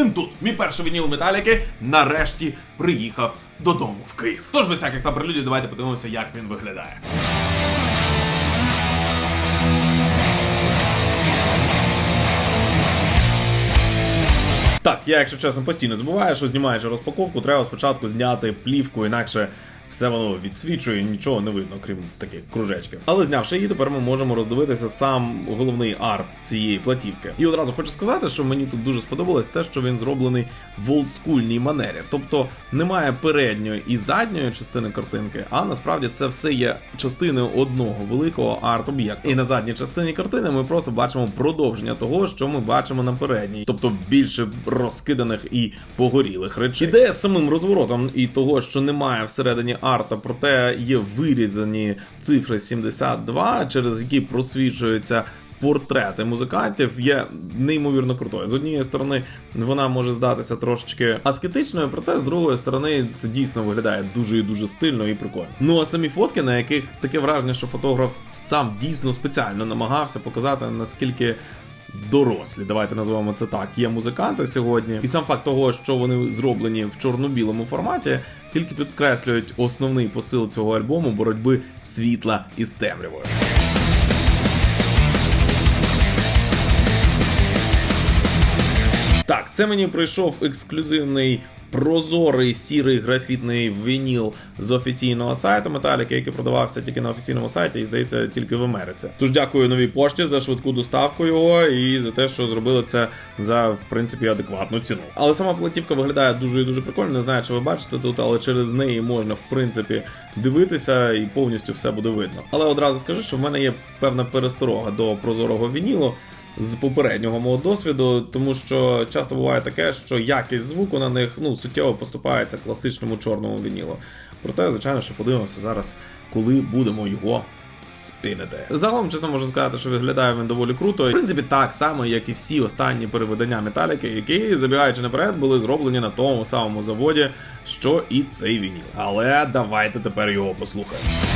Він тут, мій перший вініл металіки, нарешті приїхав додому в Київ. Тож без всяких там прелюдій, давайте подивимося, як він виглядає. Так, я, якщо чесно, постійно забуваю, що знімаючи розпаковку, треба спочатку зняти плівку, інакше все воно відсвічує, нічого не видно, крім таких кружечків. Але знявши її, тепер ми можемо роздивитися сам головний арт цієї платівки. І одразу хочу сказати, що мені тут дуже сподобалось те, що він зроблений в олдскульній манері. Тобто немає передньої і задньої частини картинки, а насправді це все є частиною одного великого арт-об'єкту. І на задній частині картини ми просто бачимо продовження того, що ми бачимо на передній, тобто більше розкиданих і погорілих речей. Ідея самим розворотом і того, що немає всередині арта, проте є вирізані цифри 72, через які просвічуються. Портрети музикантів є неймовірно крутою. З однієї сторони, вона може здатися трошечки аскетичною, проте з другої сторони це дійсно виглядає дуже і дуже стильно і прикольно. Ну а самі фотки, на яких таке враження, що фотограф сам дійсно спеціально намагався показати наскільки дорослі, давайте називаємо це так. Є музиканти сьогодні, і сам факт того, що вони зроблені в чорно-білому форматі, тільки підкреслюють основний посил цього альбому боротьби світла із темрявою. Це мені прийшов ексклюзивний прозорий сірий графітний вініл з офіційного сайту Металіка, який продавався тільки на офіційному сайті і здається тільки в Америці. Тож дякую новій пошті за швидку доставку його і за те, що зробили це за в принципі адекватну ціну. Але сама платівка виглядає дуже і дуже прикольно. Не знаю, чи ви бачите тут, але через неї можна в принципі дивитися і повністю все буде видно. Але одразу скажу, що в мене є певна пересторога до прозорого вінілу з попереднього мого досвіду, тому що часто буває таке, що якість звуку на них ну суттєво поступається класичному чорному вінілу. Проте, звичайно, що подивимося зараз, коли будемо його. Спінити. Загалом, чесно можу сказати, що виглядає він доволі круто. В принципі, так само, як і всі останні переведення металіки, які, забігаючи наперед, були зроблені на тому самому заводі, що і цей вініл. Але давайте тепер його послухаємо.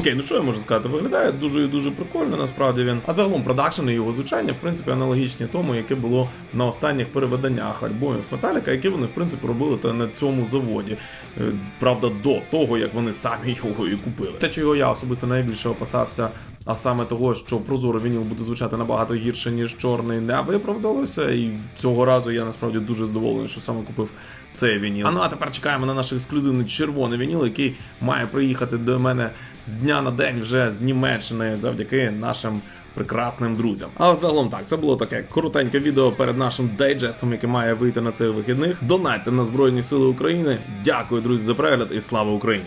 Окей, ну що я можу сказати? Виглядає дуже і дуже прикольно, насправді він. А загалом продакшн і його звучання, в принципі, аналогічні тому, яке було на останніх переведеннях альбомів Металіка, які вони, в принципі, робили та на цьому заводі. Е, Правда, до того, як вони самі його і купили. Те, чого я особисто найбільше опасався, а саме того, що прозорий вініл буде звучати набагато гірше, ніж чорний, не виправдалося. І цього разу я насправді дуже задоволений, що саме купив цей вініл. А ну а тепер чекаємо на наш ексклюзивний червоний вініл, який має приїхати до мене з дня на день вже з Німеччини завдяки нашим прекрасним друзям. Але загалом так, це було таке коротеньке відео перед нашим дайджестом, який має вийти на цих вихідних. Донайте на Збройні Сили України. Дякую, друзі, за перегляд і слава Україні!